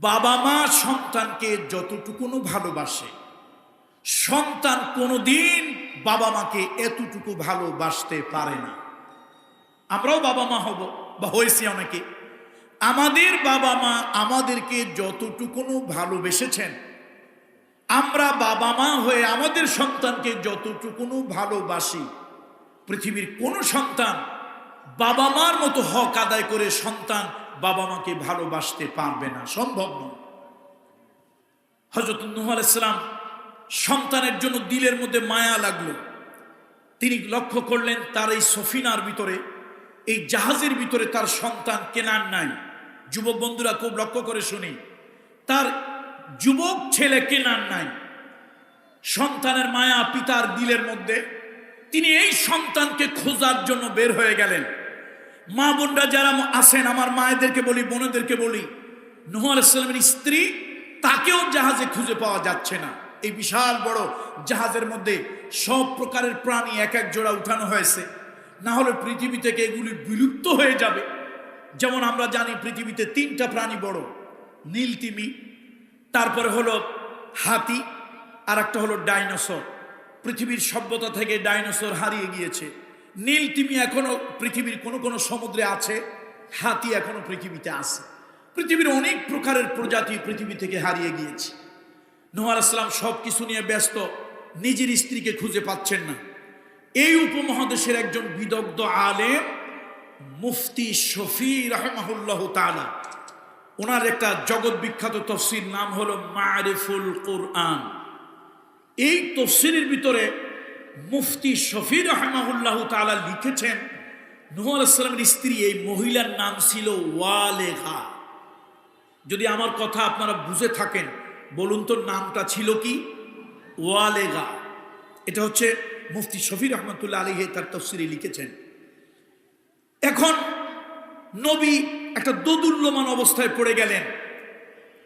বাবা মা সন্তানকে যতটুকুনো ভালোবাসে, সন্তান কোনোদিন বাবা মাকে এতটুকু ভালোবাসতে পারে না। আমরাও বাবা মা হব, বা হয়েছি অনেকে। আমাদের বাবা মা আমাদেরকে যতটুকুনো ভালোবেসেছেন, আমরা বাবা মা হয়ে আমাদের সন্তানকে যতটুকুনো ভালোবাসি, পৃথিবীর কোন সন্তান বাবা মার মতো হক আদায় করে সন্তান বাবা মাকে ভালোবাসতে পারবে না, সম্ভব নয়। হজরত নুহ আলাইসালাম সন্তানের জন্য দিলের মধ্যে মায়া লাগল। তিনি লক্ষ্য করলেন তার এই সফিনার ভিতরে, এই জাহাজের ভিতরে তার সন্তান কেনার নাই। যুবক বন্ধুরা খুব লক্ষ্য করে শুনি, তার যুবক ছেলে কেনার নাই। সন্তানের মায়া পিতার দিলের মধ্যে তিনি এই সন্তানকে খোঁজার জন্য বের হয়ে গেলেন। মা বোনরা যারা আসেন আমার মায়েদেরকে বলি, বোনদেরকে বলি, নুহ আলাইসালামের স্ত্রী তাকেও জাহাজে খুঁজে পাওয়া যাচ্ছে না। এই বিশাল বড় জাহাজের মধ্যে সব প্রকারের প্রাণী এক এক জোড়া উঠানো হয়েছে। না হলে পৃথিবী থেকে এগুলি বিলুপ্ত হয়ে যাবে। যেমন আমরা জানি পৃথিবীতে তিনটা প্রাণী বড়, নীল তিমি, তারপরে হলো হাতি আর একটা হলো ডাইনোসর। পৃথিবীর সভ্যতা থেকে ডাইনোসর হারিয়ে গিয়েছে। নীল তিমি এখনও পৃথিবীর কোনো কোনো সমুদ্রে আছে, হাতি এখনও পৃথিবীতে আছে। পৃথিবীর অনেক প্রকারের প্রজাতি পৃথিবী থেকে হারিয়ে গিয়েছে। নোয়ার আসলাম সব কিছু নিয়ে ব্যস্ত, নিজের স্ত্রীকে খুঁজে পাচ্ছেন না। এই উপমহাদেশের একজন বিদগ্ধ আলেম, মুফতি শফি রহমাহুল্লাহ তালা ওনার একটা জগৎ বিখ্যাত তফসির নাম হলো মারিফুল কোরআন। এই তফসিরের ভিতরে মুফতি শফি রহমাহুল্লাহ তালা লিখেছেন, নুহ আলাইসালামের স্ত্রী এই মহিলার নাম ছিল ওয়ালেহা। যদি আমার কথা আপনারা বুঝে থাকেন, বলুন তো নামটা ছিল কি? ওয়ালেগা এটা হচ্ছে মুফতি শফি রহমতুল্লাহ আলী তার তফসিরে লিখেছেন। এখন নবী একটা দোদুল্যমান অবস্থায় পড়ে গেলেন।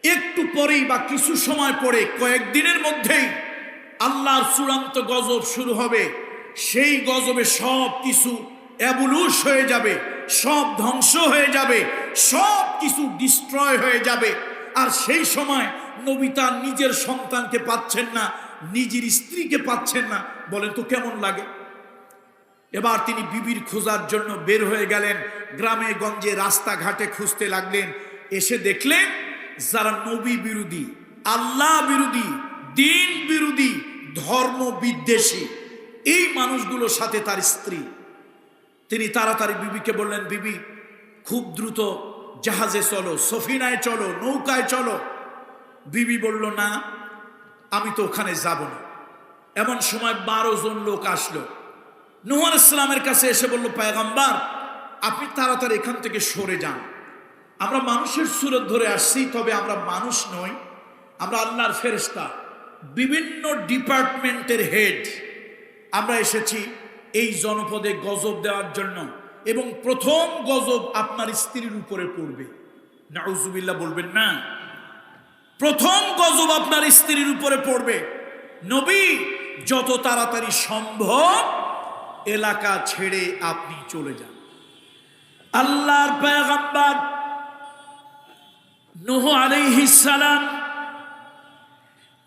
একটু পরেই বা কিছু সময় পরে, কয়েকদিনের মধ্যেই আল্লাহর চূড়ান্ত গজব শুরু হবে। সেই গজবে সব কিছু অ্যাবুলুস হয়ে যাবে, সব ধ্বংস হয়ে যাবে, সব কিছু ডিস্ট্রয় হয়ে যাবে। আর সেই সময় নবী তার নিজের সন্তানকে পাচ্ছেন না, নিজের স্ত্রীকে পাচ্ছেন না। বলেন তো কেমন লাগে? এবার তিনি বিবির খোঁজার জন্য বের হয়ে গেলেন, গ্রামে গঞ্জে রাস্তাঘাটে খুঁজতে লাগলেন। এসে দেখলেন, যারা নবী বিরোধী, আল্লাহ বিরোধী দিন বিরোধী, ধর্ম বিদ্বেষী, এই মানুষগুলোর সাথে তার স্ত্রী। তিনি তাড়াতাড়ি বিবিকে বললেন, বিবি, খুব দ্রুত জাহাজে চলো, সফিনায় চলো, নৌকায় চলো। বিবি বলল, না, আমি তো ওখানে যাব না। এমন সময় বারো জন লোক আসলো। নুহান ইসলামের কাছে এসে বলল পায়গাম্বার আপনি তাড়াতাড়ি এখান থেকে সরে যান। আমরা মানুষের সুরত ধরে আসছি, তবে আমরা মানুষ নই। আমরা আল্লাহর ফেরেস্তা বিভিন্ন ডিপার্টমেন্টের হেড। আমরা এসেছি এই জনপদে গজব দেওয়ার জন্য এবং প্রথম গজব আপনার স্ত্রীর উপরে পড়বে। নাউজুবিল্লাহ বলবেন, না, প্রথম গজব আপনার স্ত্রীর উপরে পড়বে। নবী, যত তাড়াতাড়ি সম্ভব এলাকা ছেড়ে আপনি চলে যান। আল্লাহর পেগাম্বার নোহ আলাইহিস সালাম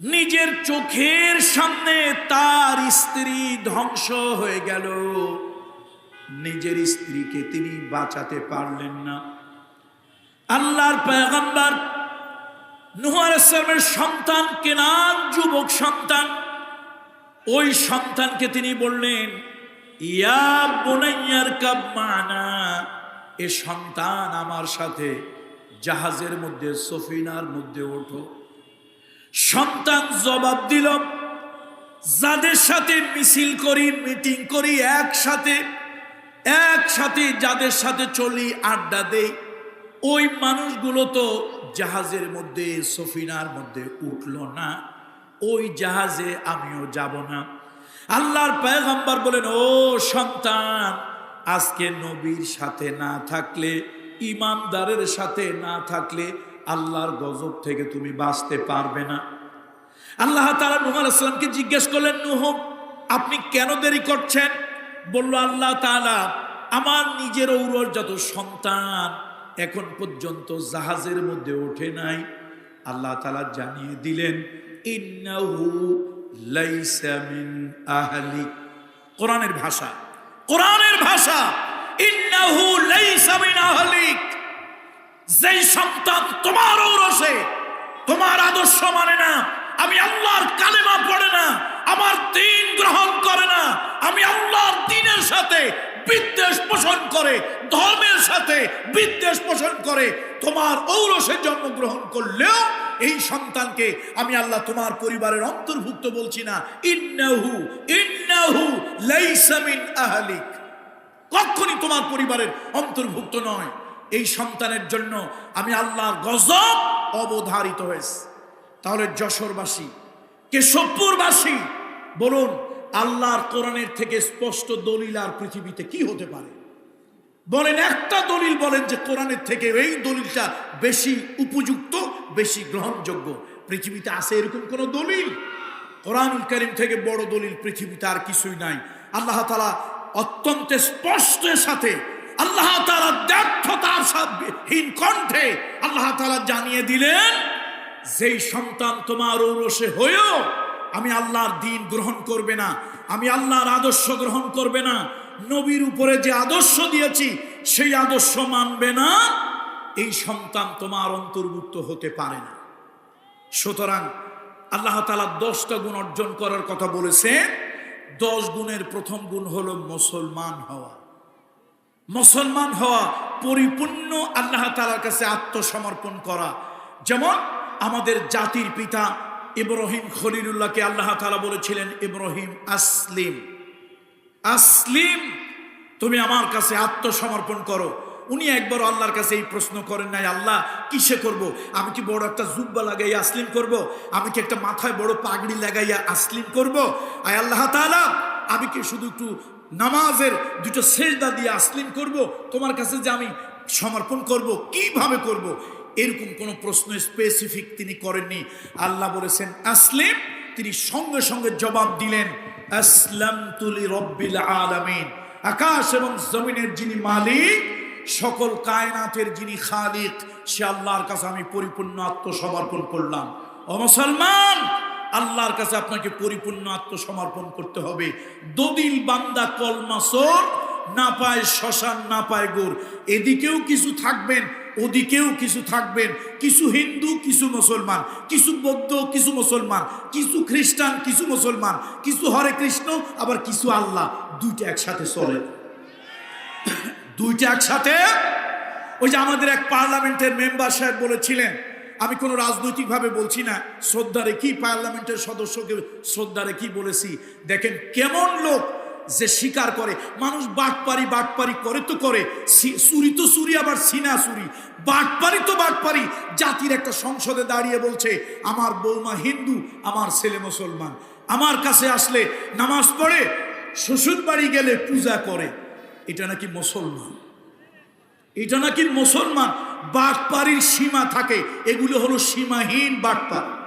নিজের চোখের সামনে তার স্ত্রী ধ্বংস হয়ে গেল। নিজের স্ত্রীকে তিনি বাঁচাতে পারলেন না। আল্লাহর পেগাম্বার নুহারের সন্তান, কেনার যুবক সন্তান, ওই সন্তানকে তিনি বললেন, ইয়া বোনাইয়ার কাব মানা, এ সন্তান আমার সাথে জাহাজের মধ্যে, সফিনার মধ্যে ওঠো। সন্তান জবাব দিল, যাদের সাথে মিছিল করি, মিটিং করি, একসাথে একসাথে যাদের সাথে চলি, আড্ডা দেই, ওই মানুষগুলো তো জাহাজের মধ্যে, সফিনার মধ্যে উঠল না। ওই জাহাজে আমিও যাব না। আল্লাহর পয়গম্বর বলেন, ও সন্তান, আজকে নবীর সাথে না থাকলে, ইমানদারের সাথে না থাকলে আল্লাহর গজব থেকে তুমি বাঁচতে পারবে না। আল্লাহ তালা নুহ আলাইসালামকে জিজ্ঞেস করলেন, নুহ, আপনি কেন দেরি করছেন? বলল, আল্লাহ তালা আমার নিজের যত সন্তান এখন পর্যন্ত জাহাজের মধ্যে ওঠে নাই। আল্লাহ তালা জানিয়ে দিলেন, ইন্নাহু কোরআনের ভাষা কোরআনের ভাষা, ইন্নাহু লাইসা মিন আহলিক। যেই সন্তান তোমার ঔরসে, তোমার আদর্শ মানে না। আমি আল্লাহর কালেমা পড়ে না, আমার দিন গ্রহণ করে না। আমি আল্লাহর দিনের সাথে বিদ্বেষ পোষণ করে, ধর্মের সাথে বিদ্বেষ পোষণ করে তোমার ঔরসে জন্মগ্রহণ করলেও এই সন্তানকে আমি আল্লাহ তোমার পরিবারের অন্তর্ভুক্ত বলছি না। ইন্নাহু ইন্নাহু লাইসা মিন আহলিক। কখনই তোমার পরিবারের অন্তর্ভুক্ত নয়। এই সন্তানের জন্য আমি আল্লাহর গজব অবধারিত হয়েছে। তাহলে যশোরবাসী, কেশবপুরবাসী, বলুন, আল্লাহর কোরআনের থেকে স্পষ্ট দলিল আর পৃথিবীতে কি হতে পারে? বলেন, একটা দলিল বলেন যে কোরআনের থেকে এই দলিলটা বেশি উপযুক্ত, বেশি গ্রহণযোগ্য। পৃথিবীতে আছে এরকম কোন দলিল? কোরআনুল করিম থেকে বড় দলিল পৃথিবীতে আর কিছুই নাই। আল্লাহ তালা অত্যন্ত স্পষ্টের সাথে আল্লাহ তালা ব্যর্থতার হীন কণ্ঠে আল্লাহ তালা জানিয়ে দিলেন, যেই সন্তান তোমার ঔরসে হয়েও আমি আল্লাহর দিন গ্রহণ করবে না, আমি আল্লাহর আদর্শ গ্রহণ করবে না, নবীর উপরে যে আদর্শ দিয়েছি, সেই আদর্শ মানবে না, এই সন্তান তোমার অন্তর্ভুক্ত হতে পারে না। সুতরাং আল্লাহ তালা দশটা গুণ অর্জন করার কথা বলেছে দশ গুণের প্রথম গুণ হলো মুসলমান হওয়া। মুসলমান হওয়া পরিপূর্ণ আল্লাহ তালার কাছে আত্মসমর্পণ করা যেমন আমাদের জাতির পিতা ইব্রাহিম খলিলুল্লাহকে আল্লাহ তালা বলেছিলেন, ইব্রাহিম আসলিম আসলিম, তুমি আমার কাছে আত্মসমর্পণ করো উনি একবার আল্লাহর কাছে এই প্রশ্ন করেন নাই, আল্লাহ, কিসে করব। আমি কি বড় একটা জুব্বা লাগাইয়া আসলিম করব। আমি কি একটা মাথায় বড় পাগড়ি লাগাইয়া আসলিম করব। আয় আল্লাহ তালা আমি কি শুধু একটু নামাজের দুটো সেজদা দিয়ে আসলিম করব। তোমার কাছে যে আমি সমর্পণ করব, কীভাবে করব। এরকম কোনো প্রশ্ন স্পেসিফিক তিনি করেননি আল্লাহ বলেছেন, আসলিম তিনি সঙ্গে সঙ্গে জবাব দিলেন আসলাম তুলি রব্বিল আলামিন আকাশ এবং জমিনের যিনি মালিক, সকল কায়নাতের যিনি খালিক, সে আল্লাহর কাছে আমি পরিপূর্ণ আত্মসমর্পণ করলাম ও মুসলমান আল্লাহর কাছে আপনাকে পরিপূর্ণ আত্মসমর্পণ করতে হবে। দদিল বান্দা কলমাসর না পায় শ্মশান, না পায় গোর। এদিকেও কিছু থাকবেন, ওদিকেও কিছু থাকবেন। কিছু হিন্দু, কিছু মুসলমান, কিছু বৌদ্ধ, কিছু মুসলমান, কিছু খ্রিস্টান, কিছু মুসলমান, কিছু হরে কৃষ্ণ, আবার কিছু আল্লাহ। দুইটা একসাথে চলে। দুইটা একসাথে? ওই যে আমাদের এক পার্লামেন্টের মেম্বার সাহেব বলেছিলেন আমি কোনো রাজনৈতিকভাবে বলছি না, শ্রদ্ধা রেখি পার্লামেন্টের সদস্যকে শ্রদ্ধা রেখি বলেছি। দেখেন কেমন লোক যে স্বীকার করে। মানুষ বাটপারি বাটপারি করে তো করে। চুরি তো চুরি, আবার সিনা চুরি। বাটপারি তো বাটপারি। জাতির একটা সংসদে দাঁড়িয়ে বলছে, আমার বৌমা হিন্দু, আমার ছেলে মুসলমান। আমার কাছে আসলে নামাজ পড়ে শ্বশুর বাড়ি গেলে পূজা করে। এটা নাকি মুসলমান? এটা নাকি মুসলমান? বাটপারির সীমা থাকে। এগুলো হলো সীমাহীন বাটপার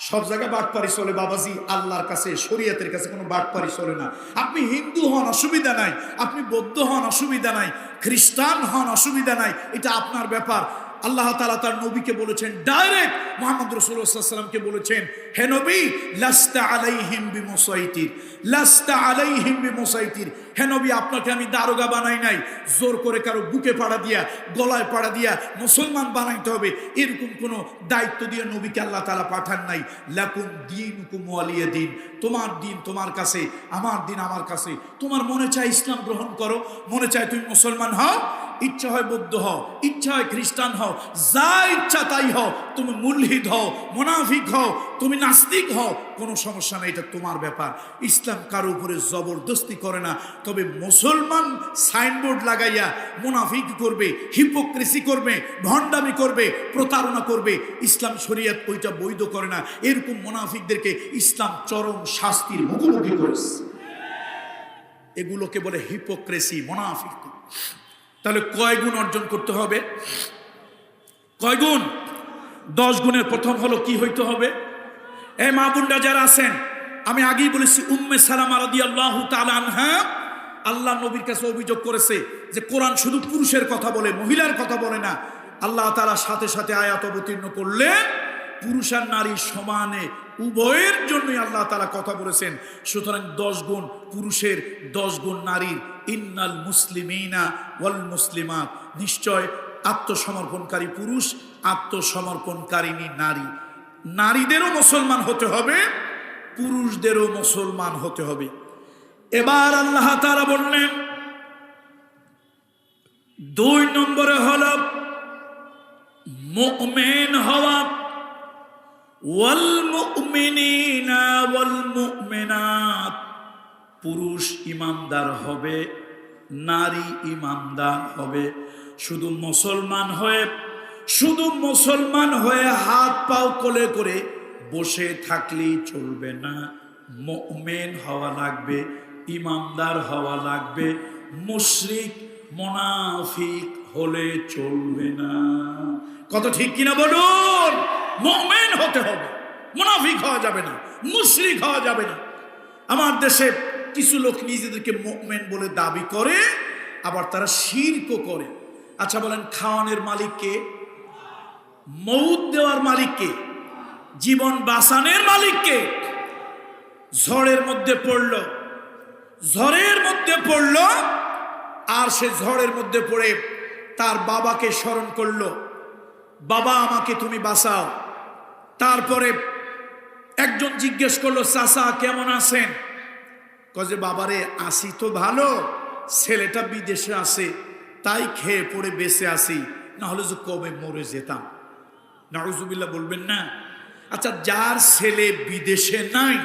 সব জায়গায় বাটপারি চলে বাবাজি, আল্লাহর কাছে, শরীয়তের কাছে কোনো বাটপারি চলে না। আপনি হিন্দু হন, অসুবিধা নাই। আপনি বৌদ্ধ হন, অসুবিধা নাই। খ্রিস্টান হন, অসুবিধা নাই। এটা আপনার ব্যাপার। আল্লাহ তালা তার নবীকে বলেছেন ডাইরেক্ট মোহাম্মদ রসুল্লাহামকে বলেছেন, হে নবী, লাস্তা আলাই হিমবি মোসাইতির লাস্তা আলাই হিমবি মোসাইতির হে নবী, আপনাকে আমি দারোগা বানাই নাই, জোর করে কারও বুকে পাড়া দিয়া, গলায় পাড়া দিয়া মুসলমান বানাইতে হবে, এরকম কোনো দায়িত্ব দিয়ে নবীকে আল্লাহ তালা পাঠান নাই। লাকুম দিন কুমিয়ে দিন, তোমার দিন তোমার কাছে, আমার দিন আমার কাছে। তোমার মনে চায় ইসলাম গ্রহণ করো, মনে চায় তুমি মুসলমান হও, ইচ্ছা হয় বৌদ্ধ হও, ইচ্ছা হয় খ্রিস্টান হও যা ইচ্ছা তাই হও। তুমি মুলহিদ হও, মোনাফিক হও, তুমি নাস্তিক হও। কোনো সমস্যা নেই, এটা তোমার ব্যাপার। ইসলাম কারও উপরে জবরদস্তি করে না। তবে মুসলমান সাইনবোর্ড লাগাইয়া মুনাফিক করবে, হিপোক্রেসি করবে, ভণ্ডামি করবে, প্রতারণা করবে। ইসলাম শরিয়াত ওইটা বৈধ করে না। এরকম মুনাফিকদেরকে ইসলাম চরম শাস্তির মুখোমুখি করেছে। এগুলোকে বলে হিপোক্রেসি, মুনাফিক। তাহলে কয় গুণ অর্জন করতে হবে? কয় গুণ? দশ গুণের প্রথম হলো কি হইতে হবে? এ মা বোনরা যারা আছেন, আমি আগেই বলেছি, উম্মে সালাম আলাদি আল্লাহ আনহা, আল্লাহ নবীর কাছে অভিযোগ করেছে যে কোরআন শুধু পুরুষের কথা বলে, মহিলার কথা বলে না। আল্লাহ তালা সাথে সাথে আয়াত অবতীর্ণ করলে পুরুষ আর নারী সমানে উভয়ের জন্যই আল্লাহ তালা কথা বলেছেন। সুতরাং দশ গুণ পুরুষের, দশ গুণ নারীর, ইন্নাল মুসলিমিনা ওয়াল মুসলিমাত। নিশ্চয় আত্মসমর্পণকারী পুরুষ আত্মসমর্পণকারিণী নারী। নারীদেরও মুসলমান হতে হবে, পুরুষদেরও মুসলমান হতে হবে। এবার আল্লাহ তারা বললেন, দুই নম্বরে হল, মুমিন হওয়া পুরুষ ইমানদার হবে, নারী ইমানদার হবে। শুধু মুসলমান হয়ে, শুধু মুসলমান হয়ে হাত পাও কোলে করে বসে থাকলেই চলবে না। মুমিন হওয়া লাগবে, ইমানদার হওয়া লাগবে, মুশরিক, মোনাফিক হলে চলবে না। কত ঠিক কিনা বলুন? মুমিন হতে হবে, মুনাফিক হওয়া যাবে না, মুশরিক হওয়া যাবে না। আমার দেশে কিছু লোক নিজেদেরকে মুমিন বলে দাবি করে, আবার তারা শিরকও করে। আচ্ছা বলেন, খাওয়ানোর মালিককে, মৌত দেওয়ার মালিককে, জীবন বাঁচানোর মালিককে ঝড়ের মধ্যে পড়ল, ঝড়ের মধ্যে পড়ল, আর সে ঝড়ের মধ্যে পড়ে তার বাবাকে স্মরণ করল, বাবা, আমাকে তুমি বাঁচাও। তারপরে একজন জিজ্ঞেস করল, চাচা, কেমন আছেন? কজে বাবারে, আসি তো ভালো, ছেলেটা বিদেশে আছে। তাই খেয়ে পড়ে বেঁচে আসি না হলে যে কবে মরে যেতাম। নাউজুবিল্লাহ বলবেন না। আচ্ছা যার ছেলে বিদেশে নাই,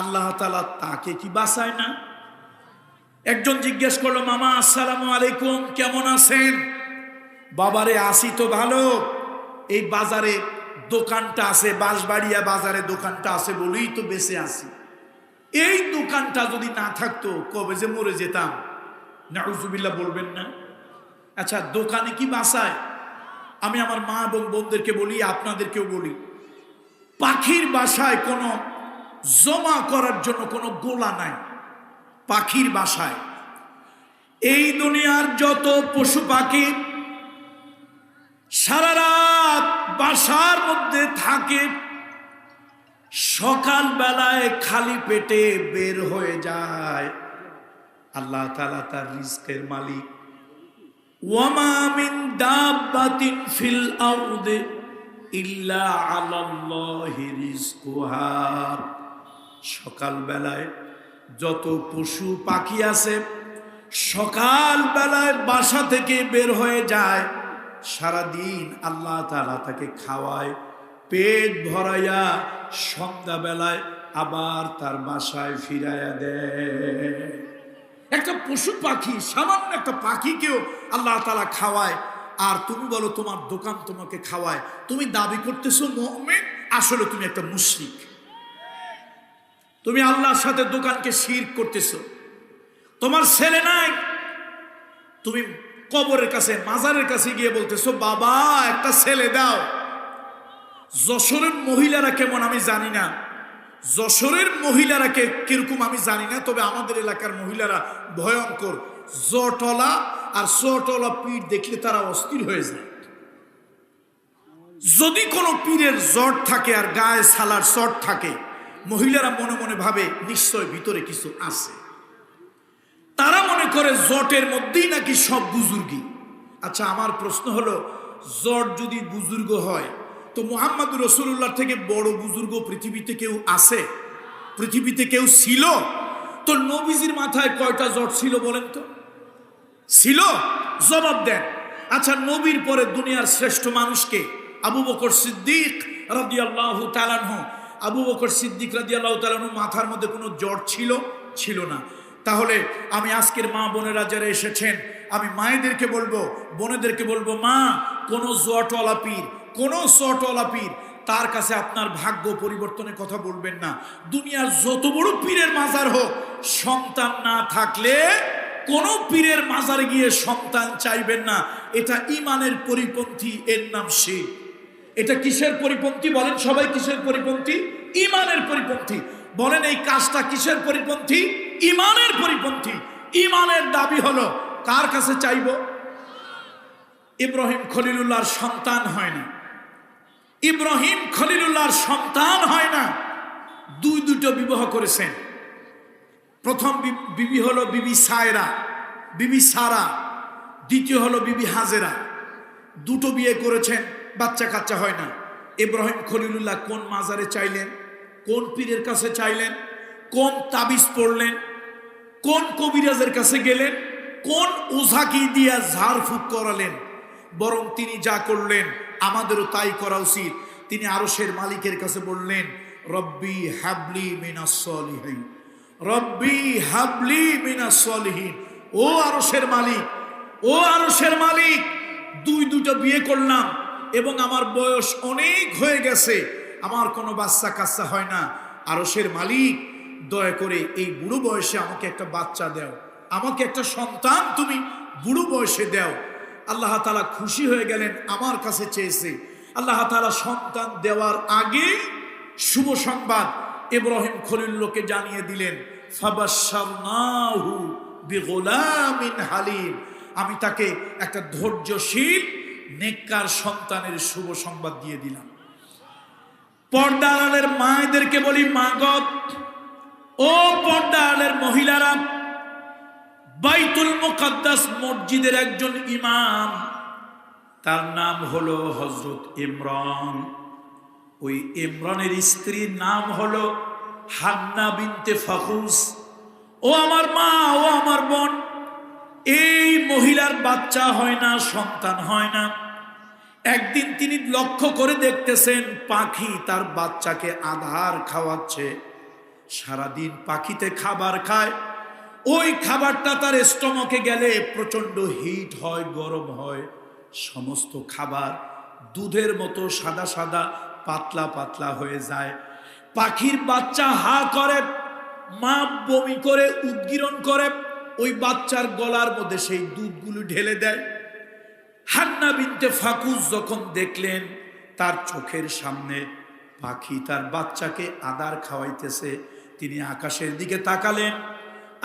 আল্লাহ তালা তাকে কি বাঁচায় না? একজন জিজ্ঞেস করল, মামা, আসসালামু আলাইকুম, কেমন আছেন? বাবারে, আসি তো ভালো। এই বাজারে দোকানটা আছে, বাঁশবাড়িয়া বাজারে দোকানটা আছে বলেই তো বেঁচে আসি এই দোকানটা যদি না থাকতো, কবে যে মরে যেতাম? নাউজুবিল্লাহ বলবেন না। আচ্ছা দোকানে কি বাসায়? আমি আমার মা এবং বোনদেরকে বলি, আপনাদেরকেও বলি, পাখির বাসায় কোনো জমা করার জন্য কোনো গোলা নাই। পাখির বাসায়। এই দুনিয়ার যত পশু পাখি সারা রাত বাসার মধ্যে থাকে সকাল বেলায় খালি পেটে বের হয়ে যায়। আল্লাহ তালা তার রিস্কের মালিক। ওয়ামা মিন ইল্লা আলাল্লাহি রিজকুহা। সকাল বেলায় যত পশু পাখি আছে সকাল বেলায় বাসা থেকে বের হয়ে যায়, সারাদিন আল্লাহ তালা তাকে খাওয়ায়, পেট ভরাইয়া সন্ধ্যাবেলায় আবার তার বাসায় ফিরাইয়া দেয়। একটা পশু পাখি, সামান্য একটা পাখিকেও আল্লাহ তালা খাওয়ায়। আর তুমি বলো, তোমার দোকান তোমাকে খাওয়ায়। তুমি দাবি করতেছো মোহাম্মেদ আসলে তুমি একটা মুশরিক। তুমি আল্লাহর সাথে দোকানকে শির করতেছো। তোমার ছেলে নাই। তুমি কবরের কাছে, মাজারের কাছে গিয়ে বলতেছো, বাবা, একটা ছেলে দাও। যশোরের মহিলারা কেমন আমি জানি না। যশোরের মহিলারা কে কীরকম আমি জানি না, তবে আমাদের এলাকার মহিলারা ভয়ঙ্কর। জটলা আর সটলা পীর দেখলে তারা অস্থির হয়ে যায়। যদি কোনো পীরের জট থাকে আর গায়ে সালার চট থাকে, মহিলারা মনে মনে ভাবে, নিশ্চয় ভিতরে কিছু আছে। তারা মনে করে জটের মধ্যেই নাকি সব বুজুর্গি। আচ্ছা আমার প্রশ্ন হলো, জট যদি বুজুর্গ হয় তো মোহাম্মদ রসুল্লাহ থেকে বড় বুজুর্গ পৃথিবীতে কেউ আছে? পৃথিবীতে কেউ ছিল? তো নবীজির মাথায় কয়টা জট ছিল বলেন তো? ছিল? জবাব দেন। আচ্ছা নবীর পরে দুনিয়ার শ্রেষ্ঠ মানুষকে? আবু বকর সিদ্দিক রাদি আল্লাহ তালানহ আবু বকর সিদ্দিক রাদি আল্লাহ তালানহ মাথার মধ্যে কোনো জ্বর ছিল? ছিল না। তাহলে আমি আজকের মা বোনেরা যারা এসেছেন, আমি মায়েদেরকে বলব, বোনেদেরকে বলব, মা, কোনো জটওয়ালা পীর কোনো চটওয়ালা পীর তার কাছে আপনার ভাগ্য পরিবর্তনের কথা বলবেন না। দুনিয়ার যত বড় পীরের মাজার হোক, সন্তান না থাকলে কোন পীরের মাজারে গিয়ে সন্তান চাইবেন না। এটা ইমানের পরিপন্থী, এর নাম শিখ এটা কিসের পরিপন্থী বলেন সবাই কিসের পরিপন্থী? ইমানের পরিপন্থী। বলেন এই কাজটা কিসের পরিপন্থী? ইমানের পরিপন্থী। ইমানের দাবি হলো, কার কাছে চাইব? ইব্রাহিম খলিলুল্লাহর সন্তান হয় না। ইব্রাহিম খলিলুল্লাহর সন্তান হয় না। দুই দুটো বিবাহ করেছেন। প্রথম বিবি হলো বিবি সায়রা, বিবি সারা। দ্বিতীয় হলো বিবি হাজেরা। দুটো বিয়ে করেছেন, বাচ্চা কাচ্চা হয় না। ইব্রাহিম খলিলুল্লাহ কোন মাজারে চাইলেন, কোন পীরের কাছে চাইলেন, কোন তাবিজ পড়লেন, কোন কবিরাজের কাছে গেলেন, কোন ওঝাকি দিয়া ঝাড়ফুঁক করালেন বরং তিনি যা করলেন, আমাদেরও তাই করা উচিত। তিনি আরশের মালিকের কাছে বললেন, রব্বি হাবলি মিনাসলিহীন রব্বি হাবলি মিনাসলিহীন ও আরশের মালিক, ও আরশের মালিক, দুই দুটো বিয়ে করলাম এবং আমার বয়স অনেক হয়ে গেছে, আমার কোনো বাচ্চা কাচ্চা হয় না। আরশের মালিক, দয়া করে এই বুড়ো বয়সে আমাকে একটা বাচ্চা দাও। আমাকে একটা সন্তান তুমি বুড়ো বয়সে দাও। আল্লাহ তালা খুশি হয়ে গেলেন আমার কাছে চেয়েছে। আল্লাহ তালা সন্তান দেওয়ার আগে শুভ সংবাদ ইব্রাহিম খলিল্লোকে জানিয়ে দিলেন হালিম। আমি তাকে একটা ধৈর্যশীল, নেককার সন্তানের শুভ সংবাদ দিয়ে দিলাম। পর্দা আড়ালের মায়েদেরকে বলি, মাগত, ও পর্দা আড়ালের মহিলারা বাইতুল মুকাদ্দাস মসজিদের একজন ইমাম। তার নাম হলো হজরত ইমরান। ওই ইমরানের স্ত্রীর নাম হলো হান্না বিনতে ফাকুস ও আমার মা, ও আমার বোন, এই মহিলার বাচ্চা হয় না, সন্তান হয় না। একদিন তিনি লক্ষ্য করে দেখতেছেন পাখি তার বাচ্চাকে আধার খাওয়াচ্ছে। সারাদিন পাখিতে খাবার খায়। ওই খাবারটা তার স্টমকে গেলে প্রচণ্ড হিট হয়, গরম হয়। সমস্ত খাবার দুধের মতো সাদা সাদা, পাতলা পাতলা হয়ে যায়। পাখির বাচ্চা হা করে মা বমি করে, উদ্গীরণ করে। ওই বাচ্চার গলার মধ্যে সেই দুধগুলো ঢেলে দেয়। হান্না বিনতে ফাকুস যখন দেখলেন, তার চোখের সামনে পাখি তার বাচ্চাকে আদার খাওয়াইতেছে। তিনি আকাশের দিকে তাকালেন।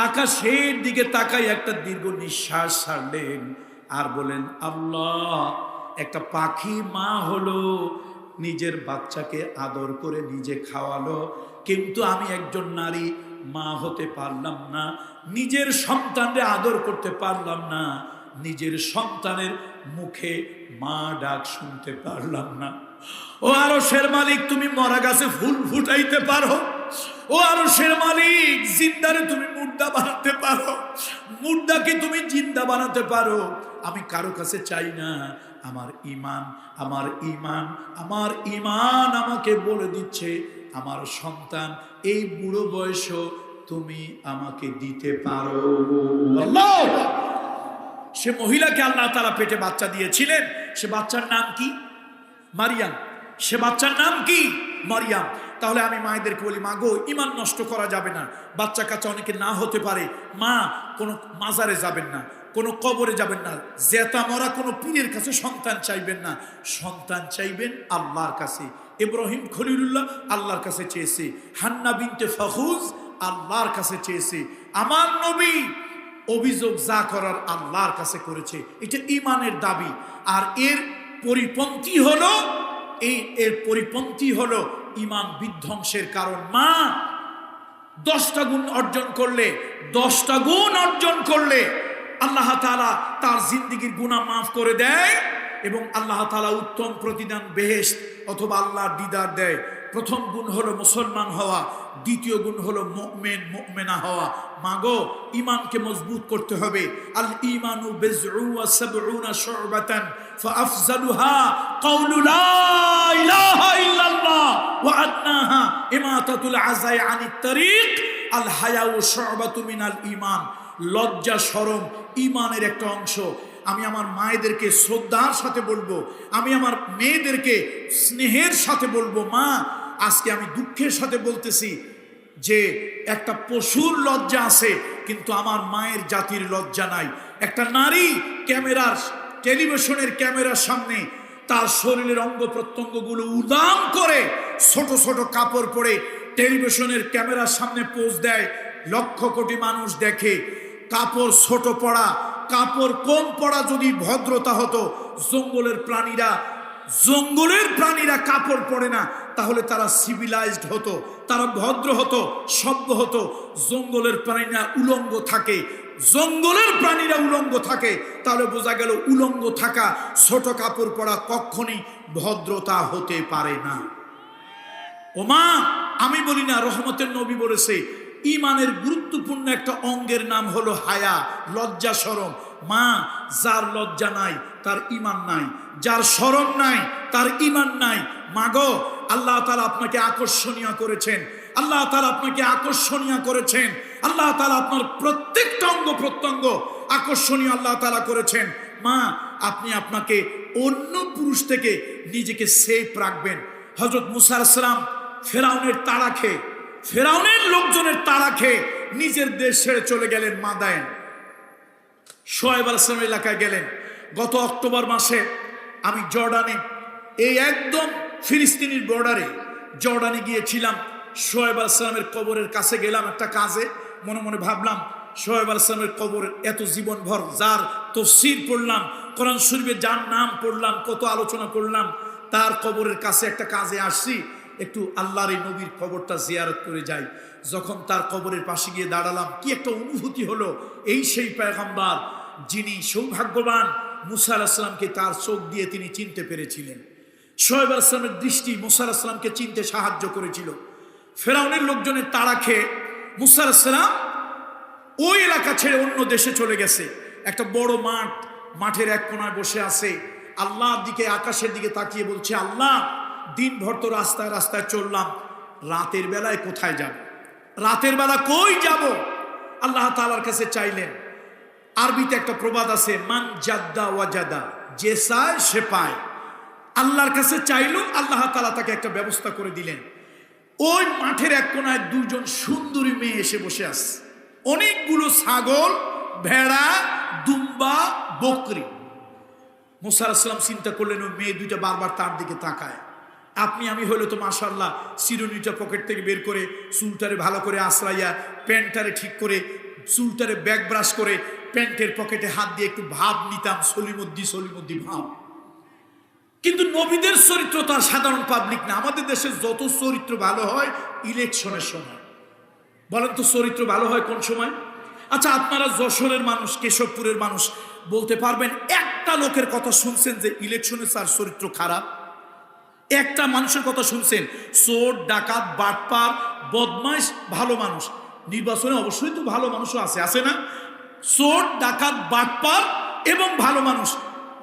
আকাশের দিকে তাকাই একটা দীর্ঘ নিঃশ্বাস ছাড়লেন আর বলেন আল্লাহ, একটা পাখি মা হলো, নিজের বাচ্চাকে আদর করে নিজে খাওয়ালো, কিন্তু আমি একজন নারী, মা হতে পারলাম না, নিজের সন্তানরে আদর করতে পারলাম না, নিজের সন্তানের মুখে মা ডাক শুনতে পারলাম না। ও আরও শের মালিক, তুমি মরা গাছে ফুল ফুটাইতে পারো। ও আরও শের মালিক, জিন্দারে তুমি মুর্দা বানাতে পারো। মুর্দাকে তুমি জিন্দা বানাতে পারো। আমি কারও কাছে চাই না। আমার ইমান আমার ইমান আমার ইমান আমাকে বলে দিচ্ছে, আমার সন্তান, এই বুড়ো বয়স তুমি আমাকে দিতে পারো। সে মহিলাকে আল্লাহ তারা পেটে বাচ্চা দিয়েছিলেন। সে বাচ্চার নাম কি? মারিয়াম। সে বাচ্চার নাম কি? মারিয়াম। তাহলে আমি মায়েদেরকে বলি, মা গো ইমান নষ্ট করা যাবে না। বাচ্চা কাচ্চা অনেকে না হতে পারে। মা, কোনো মাজারে যাবেন না, কোনো কবরে যাবেন না। জেতা মরা কোনো পীরের কাছে সন্তান চাইবেন না। সন্তান চাইবেন আল্লাহর কাছে। ইব্রাহিম খলিলুল্লাহ আল্লাহর কাছে চেয়েছে। হান্না বিনতে ফাহুজ আল্লাহর কাছে চেয়েছে। আমার নবী অভিযোগ যা করার আল্লাহর কাছে করেছে। এটা ইমানের দাবি। আর এর পরিপন্থী হলো, এই এর পরিপন্থী হলো ইমান বিধ্বংসের কারণ। মা, দশটা গুণ অর্জন করলে, দশটা গুণ অর্জন করলে আল্লাহ তালা তার জিন্দিগির গুণা মাফ করে দেয় এবং আল্লাহ তালা উত্তম প্রতিদান বেহেস অথবা আল্লাহর দিদার দেয়। প্রথম গুণ হলো মুসলমান হওয়া, দ্বিতীয় গুণ হলো মুমিন, মুমিনা হওয়া। মাগো, ইমানকে মজবুত করতে হবে। আল ইমানু বিজউ ওয়া সাবউনা শুবাতান ফাআফজালুহা কাউলু ইলাহা ইল্লাল্লাহ। ওয়া আদনাহা ইমাতাতুল আযাই আনিত তারিক, আল হায়াউ শুবাতু মিনাল ঈমান। লজ্জা শরম ইমানের একটা অংশ। আমি আমার মায়েদেরকে শ্রদ্ধার সাথে বলব, আমি আমার মেয়েদেরকে স্নেহের সাথে বলব, মা, আজকে আমি দুঃখের সাথে বলতেছি যে একটা পশুর লজ্জা আছে, কিন্তু আমার মায়ের জাতির লজ্জা নাই। একটা নারী ক্যামেরার, টেলিভিশনের ক্যামেরার সামনে তার শরীরের অঙ্গ প্রত্যঙ্গগুলো উদাম করে ছোট ছোট কাপড় পরে টেলিভিশনের ক্যামেরার সামনে পোজ দেয়। লক্ষ কোটি মানুষ দেখে। কাপড় ছোট পড়া, কাপড় কম পড়া যদি ভদ্রতা হতো, জঙ্গলের প্রাণীরা জঙ্গলের প্রাণীরা কাপড় পরে না তাহলে তারা সিভিলাইজড হতো, তারা ভদ্র হতো, সভ্য হতো। জঙ্গলের প্রাণীরা উলঙ্গ থাকে। জঙ্গলের প্রাণীরা উলঙ্গ থাকে। তাহলে বোঝা গেল উলঙ্গ থাকা, ছোট কাপড় পরা কখনই ভদ্রতা হতে পারে না। ওমা, আমি বলি না, রহমতের নবী বলেছে, ইমানের গুরুত্বপূর্ণ একটা অঙ্গের নাম হলো হায়া, লজ্জা সরম। মা, যার লজ্জা নাই, তার ইমান নাই। যার সরম নাই, তার ইমান নাই মাগো, আল্লাহ তালা আপনাকে আকর্ষণীয় করেছেন। আল্লাহ তালা আপনাকে আকর্ষণীয় করেছেন। আল্লাহ তালা আপনার প্রত্যেকটা অঙ্গ প্রত্যঙ্গ আকর্ষণীয় আল্লাহ তালা করেছেন। মা, আপনি আপনাকে অন্য পুরুষ থেকে নিজেকে সেফ রাখবেন। হজরত মুসার সালাম ফেরাউনের তাড়া খেয়ে, ফেরাউনের লোকজনের তাড়া খেয়ে নিজের দেশ ছেড়ে চলে গেলেন মাদায়ন সোয়েব আলাইসলাম এলাকায় গেলেন। গত অক্টোবর মাসে আমি জর্ডানে এই একদম ফিলিস্তিনির বর্ডারে জর্ডানে গিয়েছিলাম। সোয়েব আলাইসলামের কবরের কাছে গেলাম একটা কাজে। মনে মনে ভাবলাম সোহেব আলাইসলামের কবরের এত জীবনভর, যার তফসির পড়লাম, কোরআন শরীফে যার নাম পড়লাম, কত আলোচনা করলাম, তার কবরের কাছে একটা কাজে আসছি, একটু আল্লাহর এই নবীর কবরটা জিয়ারত করে যাই। যখন তার কবরের পাশে গিয়ে দাঁড়ালাম, কি একটা অনুভূতি হলো, এই সেই পেগম্বার যিনি সৌভাগ্যবান, মুসা আলাহিসামকে তার চোখ দিয়ে তিনি চিনতে পেরেছিলেন। শোয়েব আসলামের দৃষ্টি মুসা আলাহিসামকে চিনতে সাহায্য করেছিল। ফেরাউনের লোকজনের তাড়া খেয়ে মুসা আলাহিসাম ওই এলাকা ছেড়ে অন্য দেশে চলে গেছে। একটা বড় মাঠ, মাঠের এক কোনায় বসে আছে। আল্লাহর দিকে, আকাশের দিকে তাকিয়ে বলছে, আল্লাহ, দিনভর তো রাস্তায় রাস্তায় চললাম। রাতের বেলায় কোথায় যাব? রাতের বেলা কই যাব? আল্লাহ তালার কাছে চাইলেন। আরবিতে একটা প্রবাদ আছে, মান জাদ্দা ওয়াজাদা যে চায় সে পায়। আল্লাহর কাছে চাইলো, আল্লাহ তালা তাকে একটা ব্যবস্থা করে দিলেন। ওই মাঠের এক কোনায় দুজন সুন্দরী মেয়ে এসে বসে আছে। অনেকগুলো ছাগল, ভেড়া, দুম্বা, বকরি। মোসার আসলাম চিন্তা করলেন, ওই মেয়ে দুইটা বারবার তার দিকে তাকায়। আপনি, আমি হইলে তো মাশাল্লাহ চিরুনিটা পকেট থেকে বের করে চুলটারে ভালো করে আশ্রাইয়া প্যান্টটারে ঠিক করে, চুলটারে ব্যাগ ব্রাশ করে, প্যান্টের পকেটে হাত দিয়ে একটু ভাব নিতাম সলিমদ্দি সলিমদ্দি ভাব। কিন্তু নবীদের চরিত্র তার সাধারণ পাবলিক না। আমাদের দেশে যত চরিত্র ভালো হয় ইলেকশনের সময়। বলেন তো চরিত্র ভালো হয় কোন সময়? আচ্ছা আপনারা যশোরের মানুষ, কেশবপুরের মানুষ, বলতে পারবেন একটা লোকের কথা শুনছেন যে ইলেকশনে তার চরিত্র খারাপ? একটা মানুষের কথা শুনছেন, চোর, ডাকাত, বাটপার, বদমাইশ, ভালো মানুষ। নির্বাচনে অবশ্যই তো ভালো মানুষও আছে আছে না? চোর, ডাকাত, বাটপার এবং ভালো মানুষ।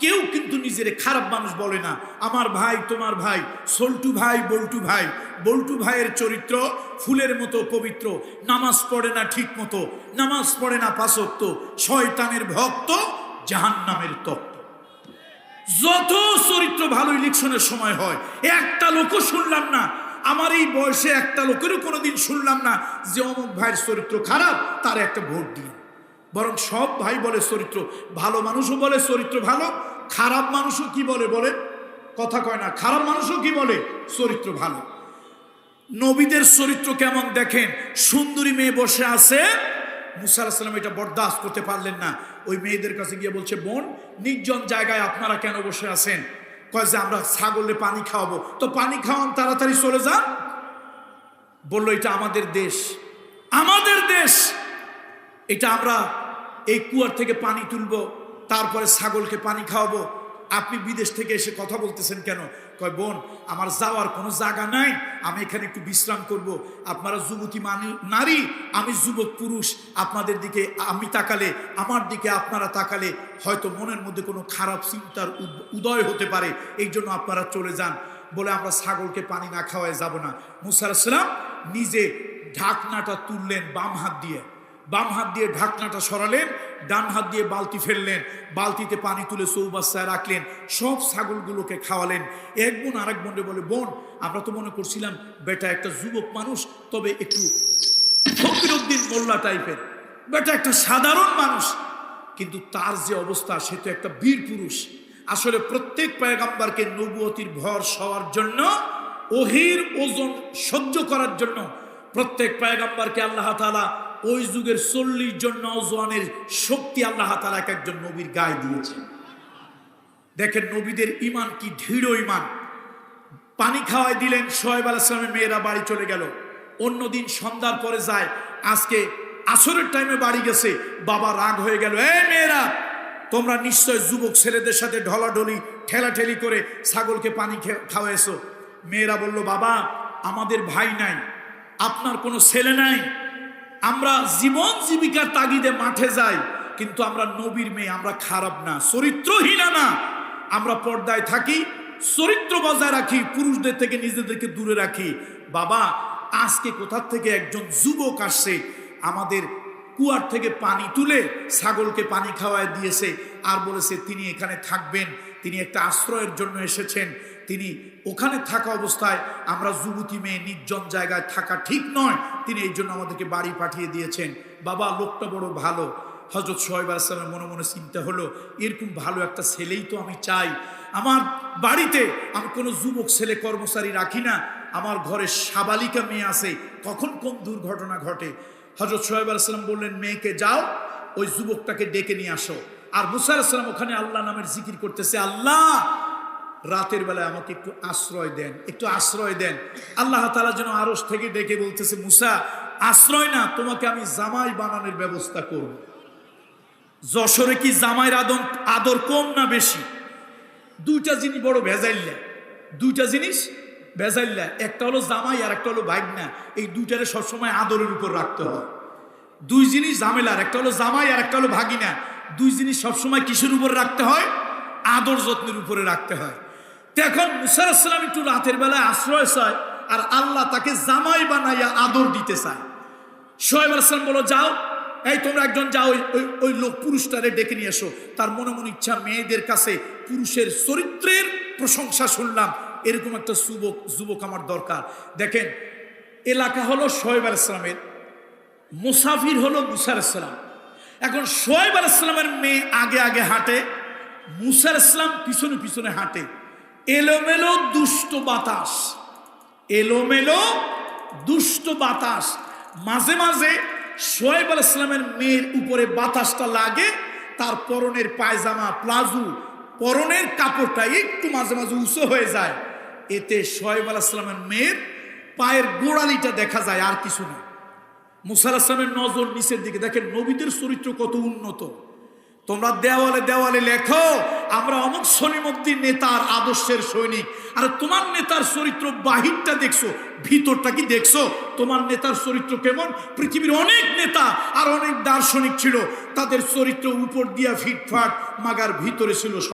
কেউ কিন্তু নিজের খারাপ মানুষ বলে না। আমার ভাই, তোমার ভাই, সল্টু ভাই, বল্টু ভাই। বল্টু ভাইয়ের চরিত্র ফুলের মতো পবিত্র। নামাজ পড়ে না ঠিক মতো। নামাজ পড়ে না পাশক্ত শয়তানের ভক্ত জাহান্নামের তত্ত্ব যত চরিত্র ভালো ইলেকশনের সময় হয়, একটা লোকও শুনলাম না। আমার এই বয়সে একটা লোকেরও কোনোদিন শুনলাম না যে অমুক ভাইয়ের চরিত্র খারাপ, তার একটা ভোট দিয়ে বরং সব ভাই বলে চরিত্র ভালো, মানুষও বলে চরিত্র ভালো খারাপ মানুষও কি বলে বলে? কথা কয় না, খারাপ মানুষও কি বলে? চরিত্র ভালো। নবীদের চরিত্র কেমন দেখেন? সুন্দরী মেয়ে বসে আছে। মুসা এটা বরদাস্ত করতে পারলেন না। ওই মেয়েদের কাছে গিয়ে বলছে, বোন, নির্জন জায়গায় আপনারা কেন বসে আছেন? কয় যে, আমরা ছাগলে পানি খাওয়াবো। তো পানি খাওয়ান, তাড়াতাড়ি চলে যান। বলল, এটা আমাদের দেশ। আমাদের দেশ! এটা আমরা এই কুয়ার থেকে পানি তুলবো। তারপরে ছাগলকে পানি খাওয়াবো। আপনি বিদেশ থেকে এসে কথা বলতেছেন কেন? কয়, বোন, আমার যাওয়ার কোনো জায়গা নাই, আমি এখানে একটু বিশ্রাম করব। আপনারা যুবতী মানি, নারী, আমি যুবক পুরুষ, আপনাদের দিকে আমি তাকালে, আমার দিকে আপনারা তাকালে হয়তো মনের মধ্যে কোনো খারাপ চিন্তার উদয় হতে পারে। এই জন্য আপনারা চলে যান। বলে আমরা ছাগলকে পানি না খাওয়ায় যাব না। মুসারাম নিজে ঢাকনাটা তুললেন বাম হাত দিয়ে। বাম হাত দিয়ে ঢাকনাটা সরালেন, ডান হাত দিয়ে বালতি ফেললেন, বালতিতে পানি তুলে চৌবাচ্চায় রাখলেন সব ছাগলগুলোকে খাওয়ালেন। এক বোন আরেক বোনরে বলে, বোন, আমরা তো মনে করছিলাম বেটা একটা যুবক মানুষ, তবে একটু ফকিরুদ্দিন মোল্লা টাইপের। বেটা একটা সাধারণ মানুষ। কিন্তু তার যে অবস্থা, সে তো একটা বীর পুরুষ। আসলে প্রত্যেক পয়গাম্বারকে নবুয়তির ভর সওয়ার জন্য, ওহির ওজন সহ্য করার জন্য প্রত্যেক পয়গাম্বারকে আল্লাহ তালা ওই যুগের চল্লিশ জন নওজোয়ানের শক্তি আল্লাহ তালা এক একজন নবীর গায়ে দিয়েছে দেখেন নবীদের ইমান কি দৃঢ় ইমান পানি খাওয়াই দিলেন সোহেব আলাইসলামের মেয়েরা বাড়ি চলে গেল। অন্যদিন সন্ধ্যার পরে যায়, আজকে আসরের টাইমে বাড়ি গেছে, বাবা রাগ হয়ে গেল এই মেয়েরা, তোমরা নিশ্চয় যুবক ছেলেদের সাথে ঢলাঢলি, ঠেলাঠেলি করে ছাগলকে পানি খাওয়াইছো? মেয়েরা বলল, বাবা, আমাদের ভাই নাই, আপনার কোনো ছেলে নাই আমরা জীবন জীবিকার তাগিদে মাঠে যাই, কিন্তু আমরা নবীর মেয়ে, আমরা খারাপ না, চরিত্রহীনা না। আমরা পর্দায় থাকি, চরিত্র বজায় রাখি, পুরুষদের থেকে নিজেদেরকে দূরে রাখি। বাবা, আজকে কোথার থেকে একজন যুবক আসছে, আমাদের কুয়ার থেকে পানি তুলে ছাগলকে পানি খাওয়ায় দিয়েছে, আর বলেছে, তিনি এখানে থাকবেন, তিনি একটা আশ্রয়ের জন্য এসেছেন। তিনি ওখানে থাকা অবস্থায় আমরা যুবতী মেয়ে নির্জন জায়গায় থাকা ঠিক নয়। তিনি এই জন্য আমাদেরকে বাড়ি পাঠিয়ে দিয়েছেন। বাবা, লোকটা বড় ভালো। হজরত সোহেব আসলামের মনে মনে চিন্তা হলো, এরকম ভালো একটা ছেলেই তো আমি চাই। আমার বাড়িতে আমি কোনো যুবক ছেলে কর্মচারী রাখি না। আমার ঘরে সাবালিকা মেয়ে আছে। কখন কোন দুর্ঘটনা ঘটে? হজরত সোহেব আলাইসাল্লাম বললেন, মেয়েকে যাও, ওই যুবকটাকে ডেকে নিয়ে আসো। আর মুসা ওখানে আল্লাহ নামের জিকির করতেছে, আল্লাহ রাতের বেলায় আমাকে একটু আশ্রয় দেন, একটু আশ্রয় দেন। আল্লাহ তালা যেন আরস থেকে ডেকে বলতেছে, মুসা, আশ্রয় না, তোমাকে আমি জামাই বানানোর ব্যবস্থা করব। যশোরে কি জামাইয়ের আদর আদর কম না বেশি? দুইটা জিনিস বড় ভেজাইল্লা। দুইটা জিনিস ভেজাইল্লা, একটা হলো জামাই আর একটা হলো ভাগনা এই দুইটারে সবসময় আদরের উপর রাখতে হয়। দুই জিনিস ঝামেলার একটা হলো জামাই আর একটা হলো ভাগিনা। দুই জিনিস সবসময় কিসের উপর রাখতে হয়? আদর যত্নের উপরে রাখতে হয়। এখন মুসার আসলাম একটু রাতের বেলায় আশ্রয় চায় আর আল্লাহ তাকে জামাই বানাইয়া আদর দিতে চায়। সোহেব আসলাম বলো যাও, এই তোমরা একজন যাও, ওই ওই ওই লোক পুরুষটারে ডেকে নিয়ে এসো। তার মনে মনে ইচ্ছা, মেয়েদের কাছে পুরুষের চরিত্রের প্রশংসা শুনলাম। এরকম একটা যুবক যুবক আমার দরকার। দেখেন, এলাকা হলো সোহেব আলাইসলামের মুসাফির হলো মুসার ইসলাম এখন সোহেব আলাইসলামের মেয়ে আগে আগে হাঁটে মুসার ইসলাম পিছনে পিছনে হাঁটে। এলোমেলো দুষ্ট বাতাস। এলোমেলো দুষ্ট বাতাস। মাঝে মাঝে সোহেব আল ইসলামের মেয়ের উপরে বাতাসটা লাগে, তার পরনের পায়জামা প্লাজু, পরনের কাপড়টা একটু মাঝে মাঝে উঁচু হয়ে যায়। এতে সোহেব আল ইসলামের মেয়ের পায়ের গোড়ালিটা দেখা যায় আর কিছু না। মুসার আসলামের নজর নিচের দিকে দেখেন নবীদের চরিত্র কত উন্নত। তোমরা দেওয়ালে দেওয়ালে লেখো, আমরা অমুক সলিমুদ্দিন নেতার আদর্শের সৈনিক। আর তোমার নেতার চরিত্র বাহিরটা দেখছ, ভিতরটা কি দেখছ? তোমার নেতার চরিত্র কেমন? পৃথিবীর অনেক নেতা আর অনেক দার্শনিক ছিল, তাদের চরিত্র উপর দিয়া ফিটফাট, মাগার ভিতরে ছিল